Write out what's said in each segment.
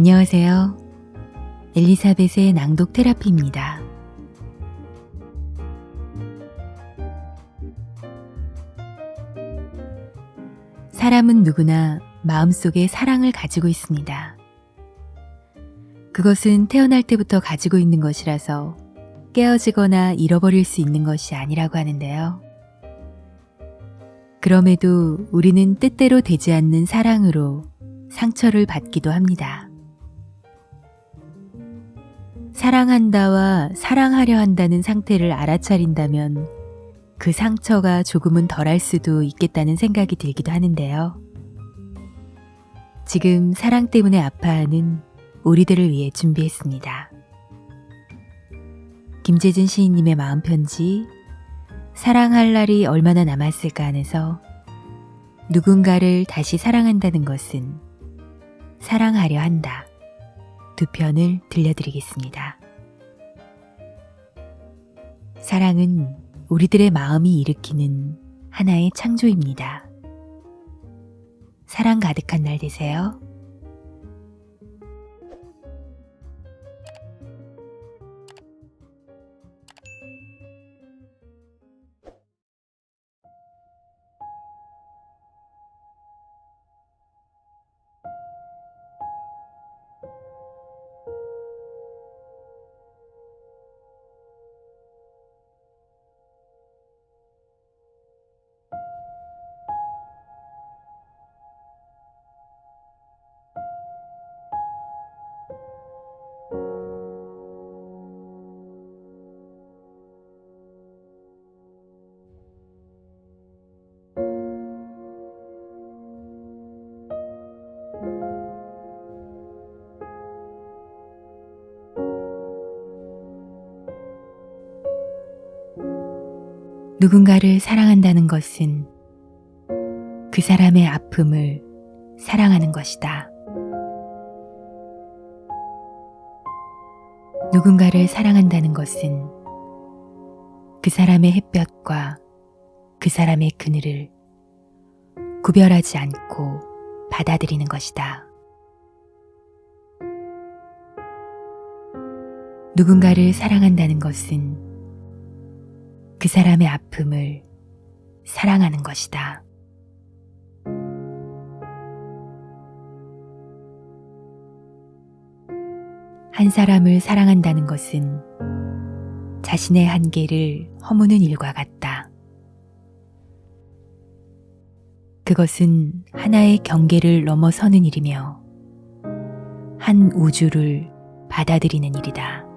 안녕하세요. 엘리사벳의 낭독 테라피입니다. 사람은 누구나 마음속에 사랑을 가지고 있습니다. 그것은 태어날 때부터 가지고 있는 것이라서 깨어지거나 잃어버릴 수 있는 것이 아니라고 하는데요. 그럼에도 우리는 뜻대로 되지 않는 사랑으로 상처를 받기도 합니다. 사랑한다와 사랑하려 한다는 상태를 알아차린다면 그 상처가 조금은 덜할 수도 있겠다는 생각이 들기도 하는데요. 지금 사랑 때문에 아파하는 우리들을 위해 준비했습니다. 김재진 시인님의 마음 편지 사랑할 날이 얼마나 남았을까 안에서 누군가를 다시 사랑한다는 것은 사랑하려 한다. 두 편을 들려드리겠습니다. 사랑은 우리들의 마음이 일으키는 하나의 창조입니다. 사랑 가득한 날 되세요. 누군가를 사랑한다는 것은 그 사람의 아픔을 사랑하는 것이다. 누군가를 사랑한다는 것은 그 사람의 햇볕과 그 사람의 그늘을 구별하지 않고 받아들이는 것이다. 누군가를 사랑한다는 것은 그 사람의 아픔을 사랑하는 것이다. 한 사람을 사랑한다는 것은 자신의 한계를 허무는 일과 같다. 그것은 하나의 경계를 넘어서는 일이며 한 우주를 받아들이는 일이다.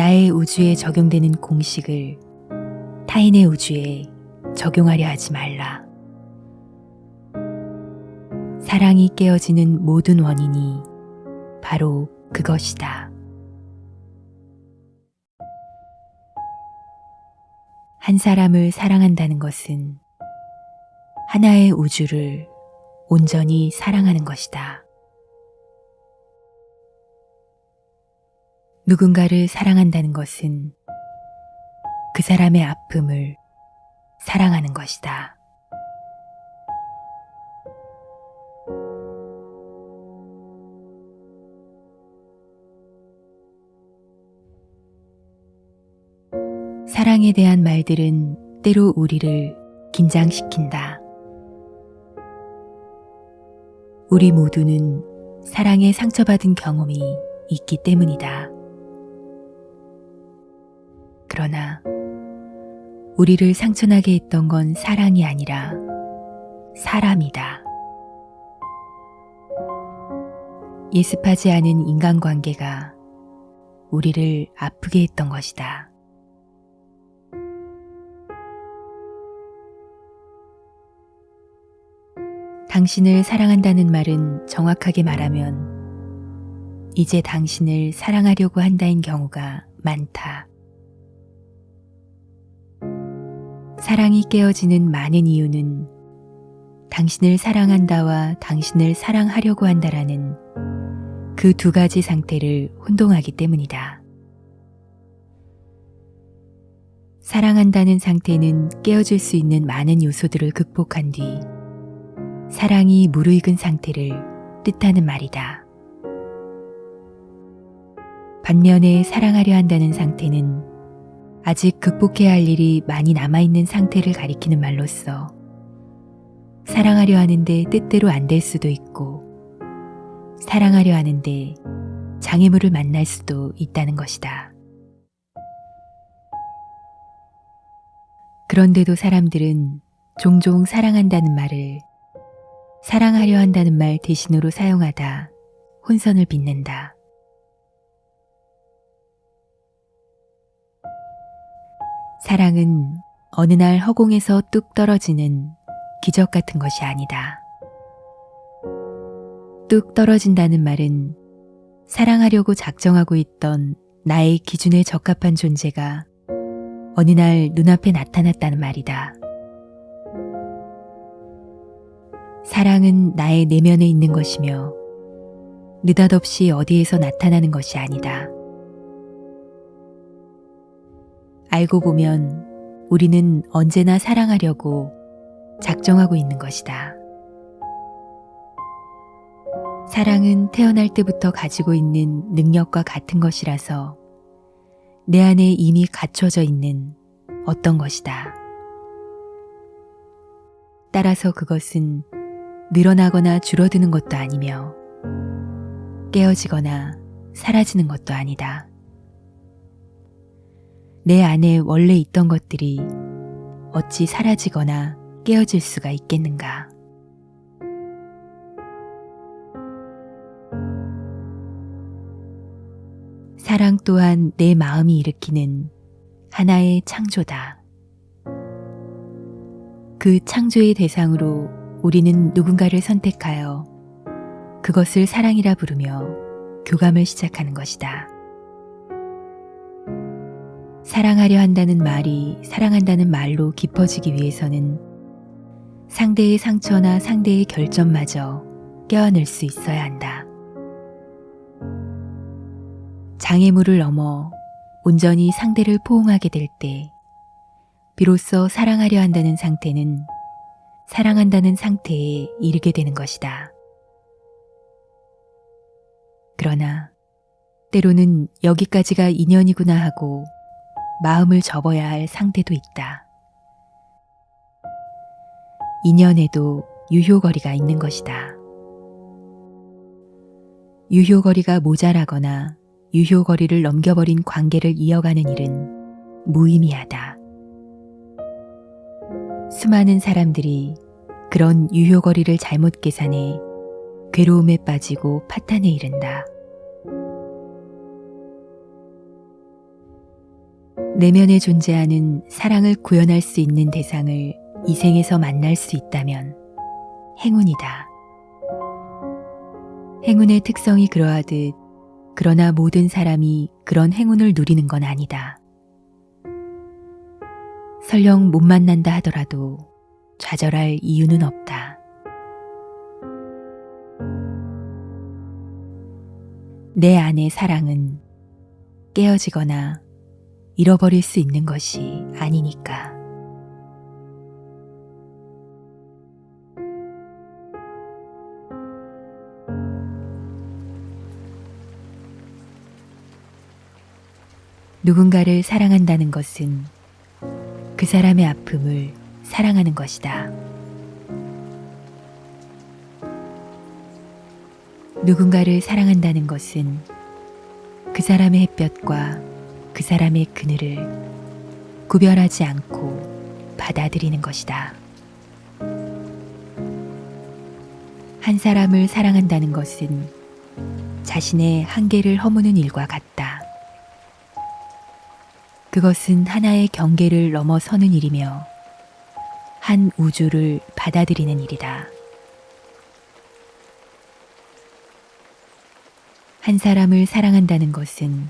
나의 우주에 적용되는 공식을 타인의 우주에 적용하려 하지 말라. 사랑이 깨어지는 모든 원인이 바로 그것이다. 한 사람을 사랑한다는 것은 하나의 우주를 온전히 사랑하는 것이다. 누군가를 사랑한다는 것은 그 사람의 아픔을 사랑하는 것이다. 사랑에 대한 말들은 때로 우리를 긴장시킨다. 우리 모두는 사랑에 상처받은 경험이 있기 때문이다. 그러나 우리를 상처나게 했던 건 사랑이 아니라 사람이다. 예습하지 않은 인간관계가 우리를 아프게 했던 것이다. 당신을 사랑한다는 말은 정확하게 말하면 이제 당신을 사랑하려고 한다인 경우가 많다. 사랑이 깨어지는 많은 이유는 당신을 사랑한다와 당신을 사랑하려고 한다라는 그 두 가지 상태를 혼동하기 때문이다. 사랑한다는 상태는 깨어질 수 있는 많은 요소들을 극복한 뒤 사랑이 무르익은 상태를 뜻하는 말이다. 반면에 사랑하려 한다는 상태는 아직 극복해야 할 일이 많이 남아있는 상태를 가리키는 말로써 사랑하려 하는데 뜻대로 안 될 수도 있고 사랑하려 하는데 장애물을 만날 수도 있다는 것이다. 그런데도 사람들은 종종 사랑한다는 말을 사랑하려 한다는 말 대신으로 사용하다 혼선을 빚는다. 사랑은 어느 날 허공에서 뚝 떨어지는 기적 같은 것이 아니다. 뚝 떨어진다는 말은 사랑하려고 작정하고 있던 나의 기준에 적합한 존재가 어느 날 눈앞에 나타났다는 말이다. 사랑은 나의 내면에 있는 것이며 느닷없이 어디에서 나타나는 것이 아니다. 알고 보면 우리는 언제나 사랑하려고 작정하고 있는 것이다. 사랑은 태어날 때부터 가지고 있는 능력과 같은 것이라서 내 안에 이미 갖춰져 있는 어떤 것이다. 따라서 그것은 늘어나거나 줄어드는 것도 아니며 깨어지거나 사라지는 것도 아니다. 내 안에 원래 있던 것들이 어찌 사라지거나 깨어질 수가 있겠는가. 사랑 또한 내 마음이 일으키는 하나의 창조다. 그 창조의 대상으로 우리는 누군가를 선택하여 그것을 사랑이라 부르며 교감을 시작하는 것이다. 사랑하려 한다는 말이 사랑한다는 말로 깊어지기 위해서는 상대의 상처나 상대의 결점마저 껴안을 수 있어야 한다. 장애물을 넘어 온전히 상대를 포옹하게 될 때, 비로소 사랑하려 한다는 상태는 사랑한다는 상태에 이르게 되는 것이다. 그러나 때로는 여기까지가 인연이구나 하고 마음을 접어야 할 상태도 있다. 인연에도 유효거리가 있는 것이다. 유효거리가 모자라거나 유효거리를 넘겨버린 관계를 이어가는 일은 무의미하다. 수많은 사람들이 그런 유효거리를 잘못 계산해 괴로움에 빠지고 파탄에 이른다. 내면에 존재하는 사랑을 구현할 수 있는 대상을 이 생에서 만날 수 있다면 행운이다. 행운의 특성이 그러하듯 그러나 모든 사람이 그런 행운을 누리는 건 아니다. 설령 못 만난다 하더라도 좌절할 이유는 없다. 내 안의 사랑은 깨어지거나 잃어버릴 수 있는 것이 아니니까. 누군가를 사랑한다는 것은 그 사람의 아픔을 사랑하는 것이다. 누군가를 사랑한다는 것은 그 사람의 햇볕과 그 사람의 그늘을 구별하지 않고 받아들이는 것이다. 한 사람을 사랑한다는 것은 자신의 한계를 허무는 일과 같다. 그것은 하나의 경계를 넘어서는 일이며 한 우주를 받아들이는 일이다. 한 사람을 사랑한다는 것은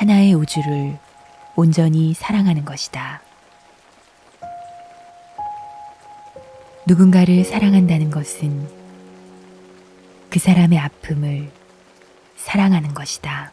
하나의 우주를 온전히 사랑하는 것이다. 누군가를 사랑한다는 것은 그 사람의 아픔을 사랑하는 것이다.